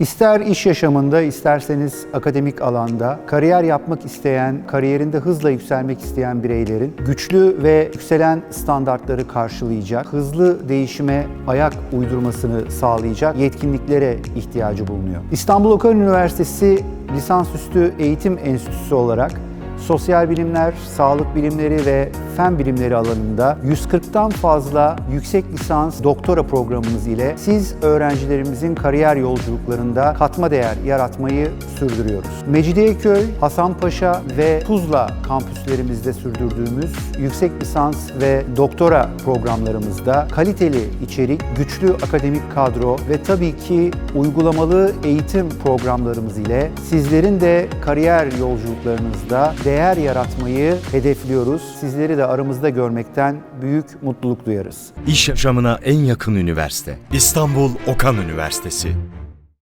İster iş yaşamında, isterseniz akademik alanda kariyer yapmak isteyen, kariyerinde hızla yükselmek isteyen bireylerin güçlü ve yükselen standartları karşılayacak, hızlı değişime ayak uydurmasını sağlayacak yetkinliklere ihtiyacı bulunuyor. İstanbul Okan Üniversitesi lisansüstü eğitim enstitüsü olarak sosyal bilimler, sağlık bilimleri ve fen bilimleri alanında 140'tan fazla yüksek lisans doktora programımız ile siz öğrencilerimizin kariyer yolculuklarında katma değer yaratmayı sürdürüyoruz. Mecidiyeköy, Hasanpaşa ve Tuzla kampüslerimizde sürdürdüğümüz yüksek lisans ve doktora programlarımızda kaliteli içerik, güçlü akademik kadro ve tabii ki uygulamalı eğitim programlarımız ile sizlerin de kariyer yolculuklarınızda değer yaratmayı hedefliyoruz. Sizleri de aramızda görmekten büyük mutluluk duyarız. İş yaşamına en yakın üniversite. İstanbul Okan Üniversitesi.